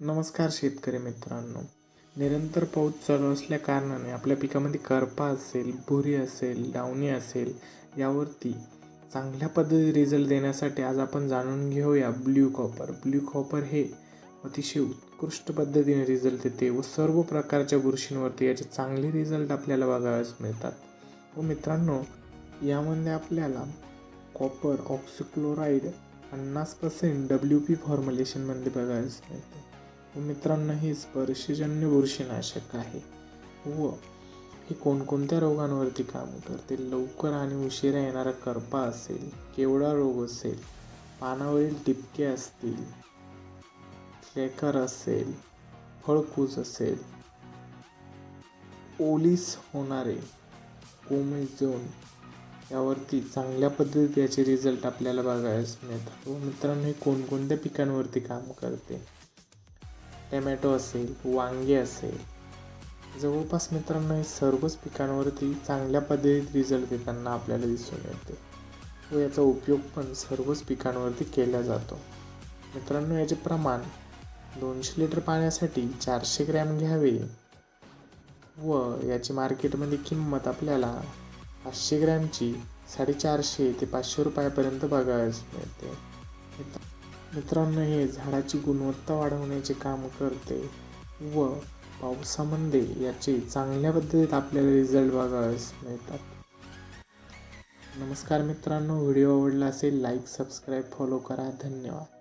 नमस्कार शेतकरी मित्रांनो. निरंतर पाऊस चालू असल्या कारणाने आपल्या पिकामध्ये करपा असेल भुरी असेल डावणी असेल यावरती चांगल्या पद्धतीने रिझल्ट देण्यासाठी आज आपण जाणून घेऊया ब्ल्यू कॉपर ब्ल्यू कॉपर हे अतिशय उत्कृष्ट पद्धतीने रिझल्ट देते व सर्व प्रकारच्या बुरशींवरती याचे चांगले रिझल्ट आपल्याला बघावयास मिळतात. व मित्रांनो यामध्ये आपल्याला कॉपर ऑक्सिक्लोराईड पन्नास पर्सेंट डब्ल्यू पी फॉर्म्युलेशनमध्ये बघायला मिळते. मित्रांनो हे स्पर्शजन्य बुरशीनाशक आहे. व हे कोणकोणत्या रोगांवरती काम करते लवकर आणि उशिरा येणारा करपा असेल केवडा रोग असेल पानावरील टिपके असतील क्लेकर असेल फळकूज असेल ओलीस होणारे कोमेजोन यावरती चांगल्या पद्धतीत याचे रिझल्ट आपल्याला बघायला मिळतात. व मित्रांनो हे कोणकोणत्या पिकांवरती काम करते? टमॅटो असेल वांगे असेल. जवळपास मित्रांनो हे सर्वच पिकांवरती चांगल्या पद्धतीत रिझल्ट देताना आपल्याला दिसून येते. व याचा उपयोग पण सर्वच पिकांवरती केला जातो. मित्रांनो याचे प्रमाण दोनशे लिटर पाण्यासाठी चारशे ग्रॅम घ्यावे व याची मार्केटमध्ये किंमत आपल्याला पाचशे ग्रॅमची साडेचारशे ते पाचशे रुपयापर्यंत बघायला मिळते. मित्र- मित्रांनो हे झाडाची गुणवत्ता वाढवण्याचे काम करते व पावसामध्ये याचे चांगल्या पद्धतीत आपल्याला रिझल्ट बघायला मिळतात. नमस्कार मित्रांनो व्हिडिओ आवडला असेल लाईक सबस्क्राईब फॉलो करा. धन्यवाद.